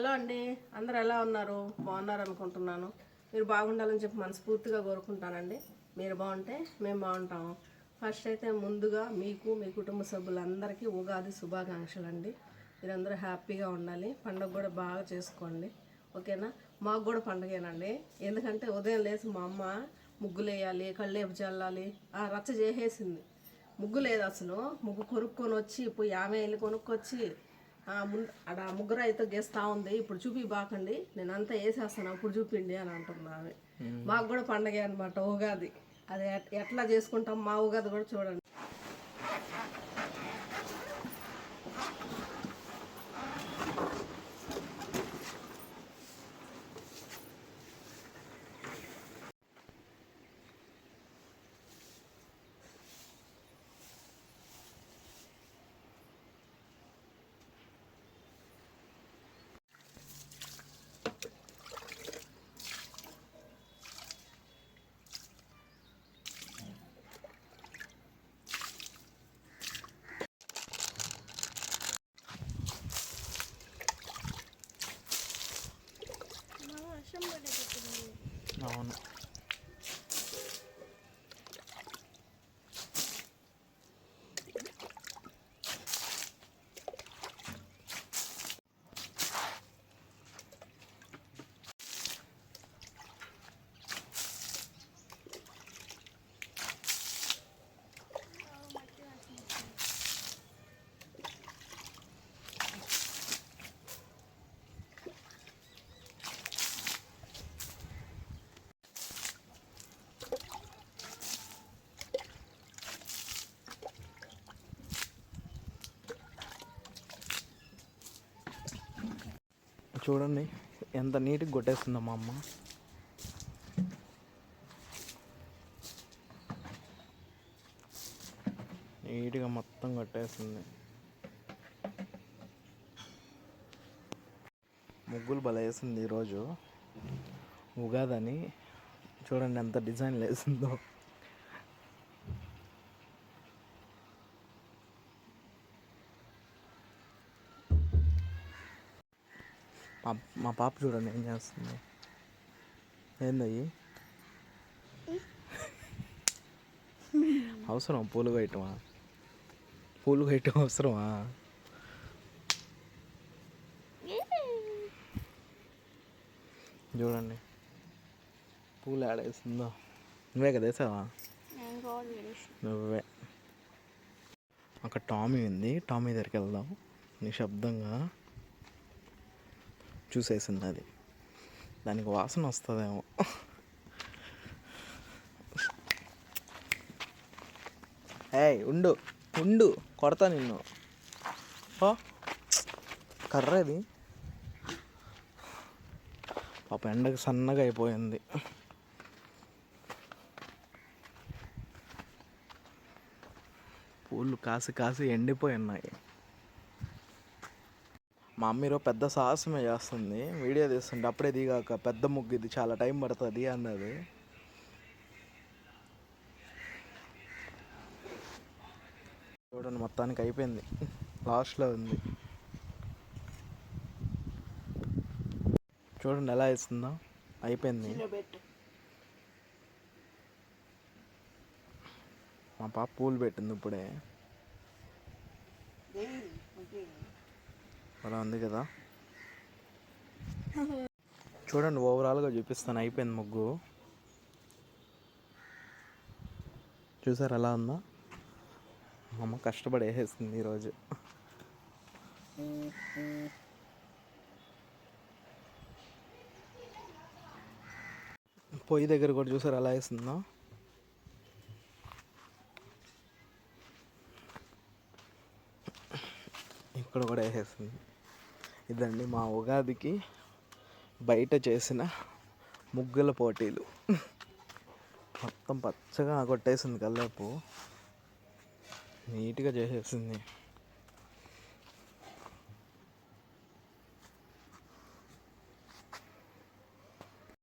Hello అండి. అందరు ఎలా ఉన్నారు? బాగున్నారు అనుకుంటున్నాను. మీరు బాగుండాలని చెప్పి మనస్ఫూర్తిగా కోరుకుంటానండి. మీరు బాగుంటే మేము బాగుంటాము. ఫస్ట్ అయితే ముందుగా మీకు మీ కుటుంబ సభ్యులందరికీ ఉగాది శుభాకాంక్షలు అండి మీరందరూ హ్యాపీగా ఉండాలి. పండుగ కూడా బాగా చేసుకోండి. ఓకేనా? మాకు కూడా పండుగేనండి. ఎందుకంటే ఉదయం లేచి మా అమ్మ ముగ్గులు వేయాలి కళ్ళేపు చల్లాలి. ఆ రచ్చ చేసేసింది. ముగ్గు లేదు అసలు. ముగ్గు కొనుక్కొని వచ్చి ఇప్పుడు యాభై వెళ్ళి కొనుక్కొచ్చి అక్కడ ఆ ముగ్గురు అయితే గేస్తా ఉంది. ఇప్పుడు చూపి బాకండి. నేను అంతా వేసేస్తాను అప్పుడు చూపిండి అని ఆమె. మాకు కూడా పండగ అనమాట ఉగాది. అది ఎట్- ఎట్లా చేసుకుంటాం మా ఉగాది కూడా చూడండి. అవును చూడండి ఎంత నీట్గా కొట్టేస్తుందో మా అమ్మ. నీట్గా మొత్తం కొట్టేస్తుంది. ముగ్గులు భలే వేసింది ఈరోజు. ఉగాదని చూడండి ఎంత డిజైన్ వేసిందో. మా మా పాప చూడండి ఏం చేస్తుంది. ఏందయ్యి? అవసరం పూలు కొయ్యటమా? పూలు కొయ్యటం అవసరమా? చూడండి. పూలు ఆడేస్తుందో నువ్వే కదా వేసావా? నువ్వే. అక్కడ టామీ ఉంది. టామీ దగ్గరికి వెళ్దాం. నిశ్శబ్దంగా చూసేసింది అది దానికి వాసన వస్తుందేమో. ఏయ్ ఉండు ఉండు కొడతా నిన్ను. ఓ కర్ర ఇది. పాప ఎండకు సన్నగా అయిపోయింది. పూలు కాసి కాసి ఎండిపోయి ఉన్నాయి. మా అమ్మ ఈరోజు పెద్ద సాహసమే చేస్తుంది. వీడియో తీస్తుంటే అప్పుడే దిగాక పెద్ద ముగ్గు ఇది చాలా టైం పడుతుంది అన్నది. చూడండి మొత్తానికి అయిపోయింది. లాస్ట్లో ఉంది. చూడండి ఎలా వేస్తుందో. అయిపోయింది. మా పాప పూలు పెట్టింది ఇప్పుడే. అలా ఉంది కదా. చూడండి ఓవరాల్గా చూపిస్తాను. అయిపోయింది ముగ్గు. చూసారు ఎలా ఉందో? అమ్మ కష్టపడి వేసేస్తుంది ఈరోజు. పొయ్యి దగ్గర కూడా చూసారు ఎలా వేస్తుందో ఇక్కడ కూడా వేసేస్తుంది ఇదండి మా ఉగాదికి బయట చేసిన ముగ్గుల పోటీలు. మొత్తం పచ్చగా కొట్టేసింది కల్లేపు నీట్గా చేసేసింది.